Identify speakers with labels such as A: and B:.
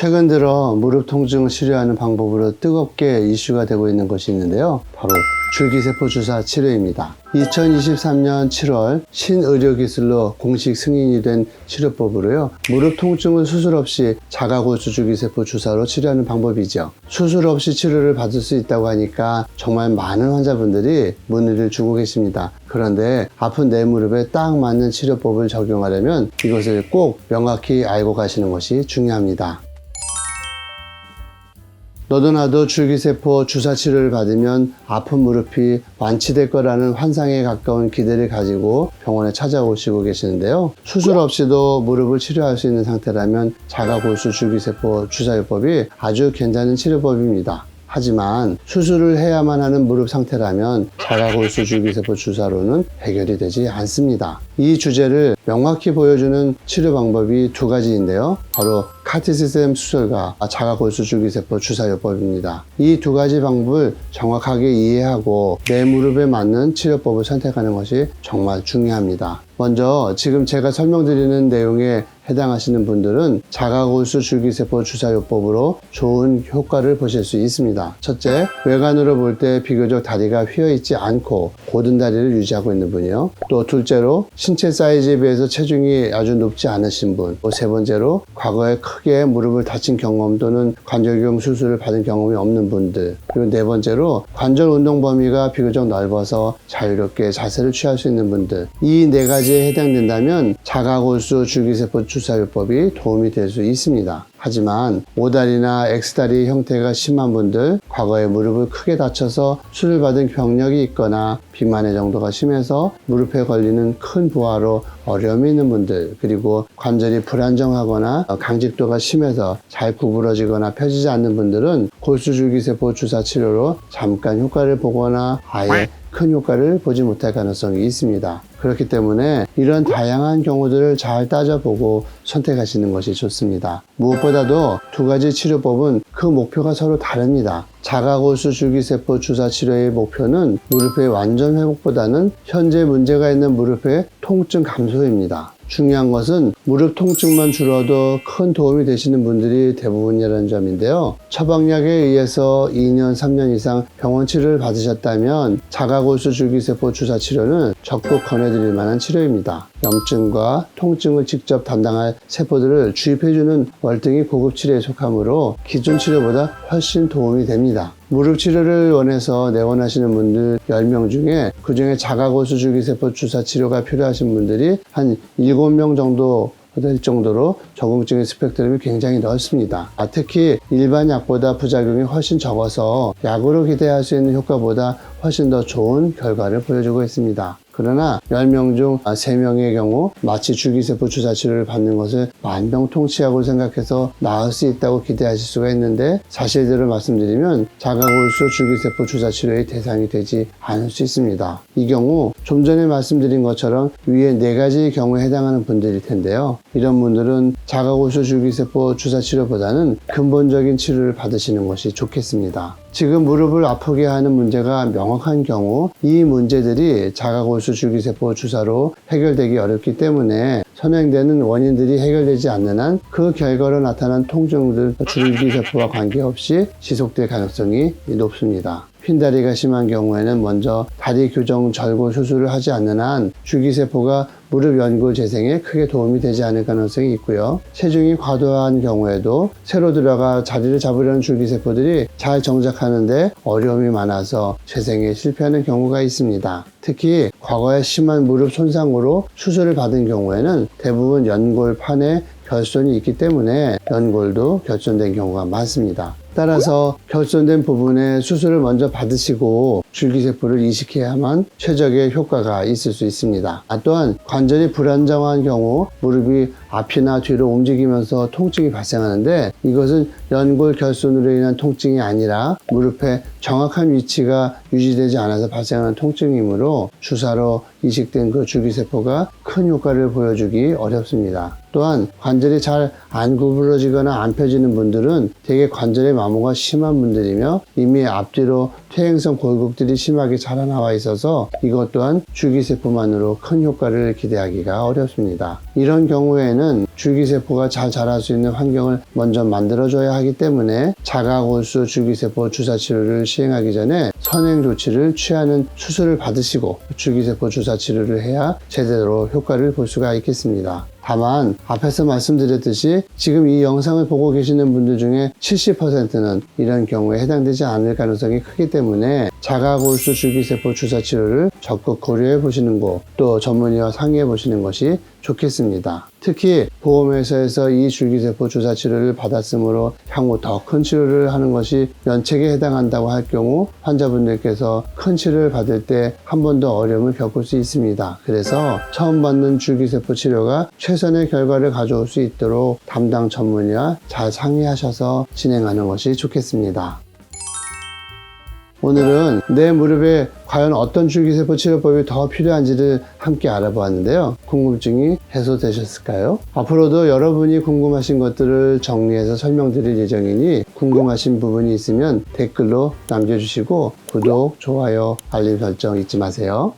A: 최근 들어 무릎 통증을 치료하는 방법으로 뜨겁게 이슈가 되고 있는 것이 있는데요. 바로 줄기세포 주사 치료입니다. 2023년 7월 신의료기술로 공식 승인이 된 치료법으로요. 무릎 통증은 수술 없이 자가골수 줄기세포 주사로 치료하는 방법이죠. 수술 없이 치료를 받을 수 있다고 하니까 정말 많은 환자분들이 문의를 주고 계십니다. 그런데 아픈 내 무릎에 딱 맞는 치료법을 적용하려면 이것을 꼭 명확히 알고 가시는 것이 중요합니다. 너도 나도 줄기세포 주사 치료를 받으면 아픈 무릎이 완치될 거라는 환상에 가까운 기대를 가지고 병원에 찾아오시고 계시는데요. 수술 없이도 무릎을 치료할 수 있는 상태라면 자가골수 줄기세포 주사요법이 아주 괜찮은 치료법입니다. 하지만 수술을 해야만 하는 무릎 상태라면 자가골수 줄기세포 주사로는 해결이 되지 않습니다. 이 주제를 명확히 보여주는 치료 방법이 두 가지인데요. 바로 카티시스템 수술과 자가골수 줄기세포 주사요법입니다. 이 두 가지 방법을 정확하게 이해하고 내 무릎에 맞는 치료법을 선택하는 것이 정말 중요합니다. 먼저 지금 제가 설명드리는 내용에 해당하시는 분들은 자가골수 줄기세포 주사요법으로 좋은 효과를 보실 수 있습니다. 첫째, 외관으로 볼 때 비교적 다리가 휘어 있지 않고 고든 다리를 유지하고 있는 분이요. 또 둘째로 신체 사이즈에 비해서 체중이 아주 높지 않으신 분. 또 세 번째로 과거에 크게 무릎을 다친 경험 또는 관절경 수술을 받은 경험이 없는 분들. 그리고 네 번째로 관절 운동 범위가 비교적 넓어서 자유롭게 자세를 취할 수 있는 분들. 이 네 가지에 해당된다면 자가골수 줄기세포 주 사요법이 도움이 될 수 있습니다. 하지만 오다리나 X다리 형태가 심한 분들, 과거에 무릎을 크게 다쳐서 수술 받은 경력이 있거나 비만의 정도가 심해서 무릎에 걸리는 큰 부하로 어려움이 있는 분들, 그리고 관절이 불안정하거나 강직도가 심해서 잘 구부러지거나 펴지지 않는 분들은 골수줄기세포 주사 치료로 잠깐 효과를 보거나 아예 큰 효과를 보지 못할 가능성이 있습니다. 그렇기 때문에 이런 다양한 경우들을 잘 따져보고 선택하시는 것이 좋습니다. 무엇보다도 두 가지 치료법은 그 목표가 서로 다릅니다. 자가골수 줄기세포 주사 치료의 목표는 무릎의 완전 회복보다는 현재 문제가 있는 무릎의 통증 감소입니다. 중요한 것은 무릎 통증만 줄어도 큰 도움이 되시는 분들이 대부분이라는 점인데요. 처방약에 의해서 2년, 3년 이상 병원 치료를 받으셨다면 자가골수 줄기세포 주사 치료는 적극 권해드릴 만한 치료입니다. 염증과 통증을 직접 담당할 세포들을 주입해주는 월등히 고급 치료에 속하므로 기존 치료보다 훨씬 도움이 됩니다. 무릎 치료를 원해서 내원하시는 분들 10명 중에 그 중에 자가골수 줄기세포 주사 치료가 필요하신 분들이 한 7명 정도 될 정도로 적응증의 스펙트럼이 굉장히 넓습니다. 아, 특히 일반 약보다 부작용이 훨씬 적어서 약으로 기대할 수 있는 효과보다 훨씬 더 좋은 결과를 보여주고 있습니다. 그러나 10명 중 3명의 경우 마치 줄기세포 주사 치료를 받는 것을 만병통치약으로 생각해서 나을 수 있다고 기대하실 수가 있는데 사실대로 말씀드리면 자가골수 줄기세포 주사 치료의 대상이 되지 않을 수 있습니다. 이 경우 좀 전에 말씀드린 것처럼 위에 네 가지 경우에 해당하는 분들일 텐데요. 이런 분들은 자가골수 줄기세포 주사 치료보다는 근본적인 치료를 받으시는 것이 좋겠습니다. 지금 무릎을 아프게 하는 문제가 명확한 경우 이 문제들이 자가골수 줄기세포 주사로 해결되기 어렵기 때문에 선행되는 원인들이 해결되지 않는 한 그 결과로 나타난 통증들 줄기세포와 관계없이 지속될 가능성이 높습니다. 핀다리가 심한 경우에는 먼저 다리 교정 절골 수술을 하지 않는 한 줄기세포가 무릎 연골 재생에 크게 도움이 되지 않을 가능성이 있고요. 체중이 과도한 경우에도 새로 들어가 자리를 잡으려는 줄기세포들이 잘 정착하는데 어려움이 많아서 재생에 실패하는 경우가 있습니다. 특히 과거에 심한 무릎 손상으로 수술을 받은 경우에는 대부분 연골판에 결손이 있기 때문에 연골도 결손된 경우가 많습니다. 따라서 결손된 부분에 수술을 먼저 받으시고 줄기세포를 이식해야만 최적의 효과가 있을 수 있습니다. 아, 또한 관절이 불안정한 경우 무릎이 앞이나 뒤로 움직이면서 통증이 발생하는데 이것은 연골 결손으로 인한 통증이 아니라 무릎의 정확한 위치가 유지되지 않아서 발생하는 통증이므로 주사로 이식된 그 줄기세포가 큰 효과를 보여주기 어렵습니다. 또한 관절이 잘 안 구부러지거나 안 펴지는 분들은 대개 관절의 암호가 심한 분들이며 이미 앞뒤로 퇴행성 골극들이 심하게 자라나와 있어서 이것 또한 줄기세포만으로 큰 효과를 기대하기가 어렵습니다. 이런 경우에는 줄기세포가 잘 자랄 수 있는 환경을 먼저 만들어줘야 하기 때문에 자가골수 줄기세포 주사 치료를 시행하기 전에 선행 조치를 취하는 수술을 받으시고 줄기세포 주사 치료를 해야 제대로 효과를 볼 수가 있겠습니다. 다만 앞에서 말씀드렸듯이 지금 이 영상을 보고 계시는 분들 중에 70%는 이런 경우에 해당되지 않을 가능성이 크기 때문에 자가골수 줄기세포 주사 치료를 적극 고려해 보시는 거또 전문의와 상의해 보시는 것이 좋겠습니다. 특히 보험회사에서 이 줄기세포 주사 치료를 받았으므로 향후 더 큰 치료를 하는 것이 면책에 해당한다고 할 경우 환자분들께서 큰 치료를 받을 때 한 번 더 어려움을 겪을 수 있습니다. 그래서 처음 받는 줄기세포 치료가 최선의 결과를 가져올 수 있도록 담당 전문의와 잘 상의하셔서 진행하는 것이 좋겠습니다. 오늘은 내 무릎에 과연 어떤 줄기세포 치료법이 더 필요한지를 함께 알아보았는데요. 궁금증이 해소되셨을까요? 앞으로도 여러분이 궁금하신 것들을 정리해서 설명드릴 예정이니 궁금하신 부분이 있으면 댓글로 남겨주시고 구독, 좋아요, 알림 설정 잊지 마세요.